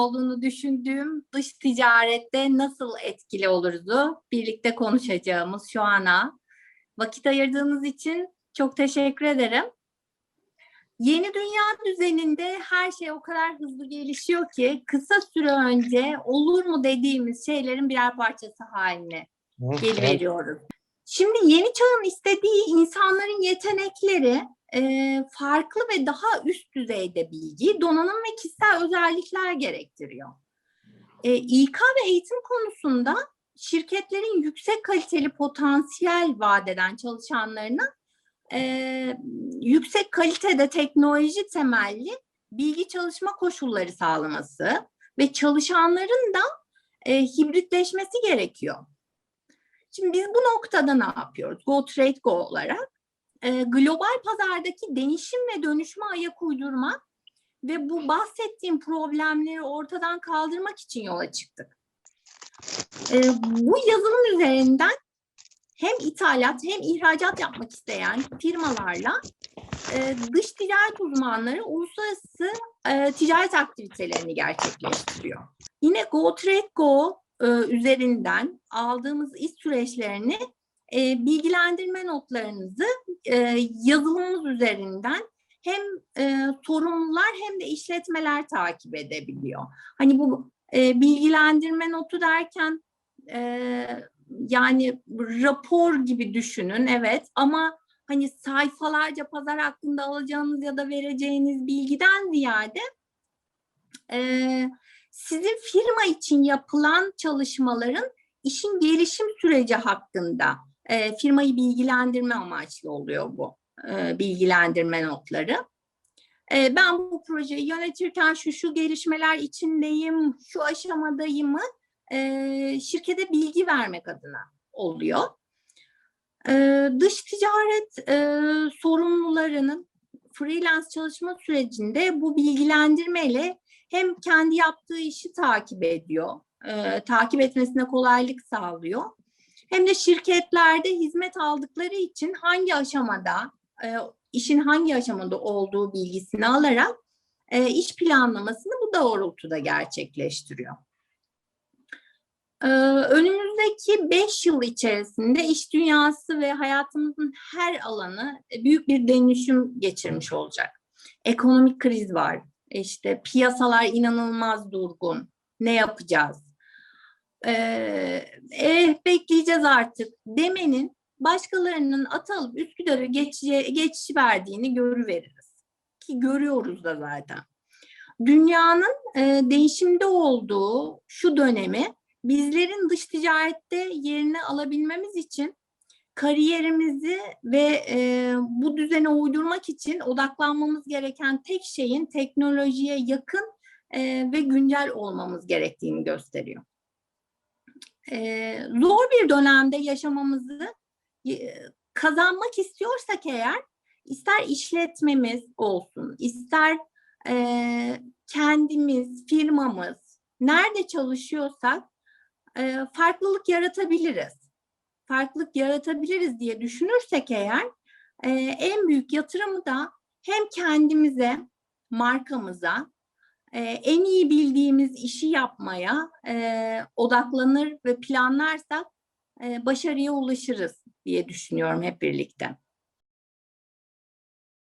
olduğunu düşündüğüm dış ticarette nasıl etkili oluruz'u birlikte konuşacağımız şu ana. Vakit ayırdığınız için çok teşekkür ederim. Yeni dünya düzeninde her şey o kadar hızlı gelişiyor ki kısa süre önce olur mu dediğimiz şeylerin birer parçası haline geliveriyoruz. Şimdi yeni çağın istediği insanların yetenekleri e, farklı ve daha üst düzeyde bilgi, donanım ve kişisel özellikler gerektiriyor. E, İK ve eğitim konusunda şirketlerin yüksek kaliteli potansiyel vadeden çalışanlarına e, yüksek kalitede teknoloji temelli bilgi çalışma koşulları sağlaması ve çalışanların da e, hibritleşmesi gerekiyor. Şimdi biz bu noktada ne yapıyoruz? Go Trade Go olarak e, global pazardaki değişim ve dönüşme ayak uydurmak ve bu bahsettiğim problemleri ortadan kaldırmak için yola çıktık. E, bu yazılım üzerinden hem ithalat hem ihracat yapmak isteyen firmalarla e, dış ticaret uzmanları uluslararası e, ticaret aktivitelerini gerçekleştiriyor. Yine Go Trade Go e, üzerinden aldığımız iş süreçlerini e, bilgilendirme notlarınızı e, yazılımımız üzerinden hem e, sorumlular hem de işletmeler takip edebiliyor. Hani bu e, bilgilendirme notu derken e, yani rapor gibi düşünün evet ama hani sayfalarca pazar hakkında alacağınız ya da vereceğiniz bilgiden ziyade e, sizin firma için yapılan çalışmaların işin gelişim süreci hakkında e, firmayı bilgilendirme amaçlı oluyor bu e, bilgilendirme notları. E, ben bu projeyi yönetirken şu şu gelişmeler içindeyim, şu aşamadayımı e, şirkete bilgi vermek adına oluyor. E, dış ticaret e, sorumlularının freelance çalışma sürecinde bu bilgilendirmeyle hem kendi yaptığı işi takip ediyor, e, takip etmesine kolaylık sağlıyor. Hem de şirketlerde hizmet aldıkları için hangi aşamada, e, işin hangi aşamada olduğu bilgisini alarak e, iş planlamasını bu doğrultuda gerçekleştiriyor. Ee, önümüzdeki beş yıl içerisinde iş dünyası ve hayatımızın her alanı büyük bir dönüşüm geçirmiş olacak. Ekonomik kriz var, işte piyasalar inanılmaz durgun, ne yapacağız? Ee, eh, bekleyeceğiz artık demenin başkalarının at alıp Üsküdar'ı geçiş verdiğini görüveririz. Ki görüyoruz da zaten. Dünyanın e, değişimde olduğu şu dönemi bizlerin dış ticarette yerini alabilmemiz için kariyerimizi ve e, bu düzene uydurmak için odaklanmamız gereken tek şeyin teknolojiye yakın e, ve güncel olmamız gerektiğini gösteriyor. E, zor bir dönemde yaşamamızı kazanmak istiyorsak eğer ister işletmemiz olsun, ister e, kendimiz, firmamız, nerede çalışıyorsak e, farklılık yaratabiliriz. Farklılık yaratabiliriz diye düşünürsek eğer e, en büyük yatırımı da hem kendimize, markamıza, e, en iyi bildiğimiz işi yapmaya e, odaklanır ve planlarsak e, başarıya ulaşırız diye düşünüyorum hep birlikte.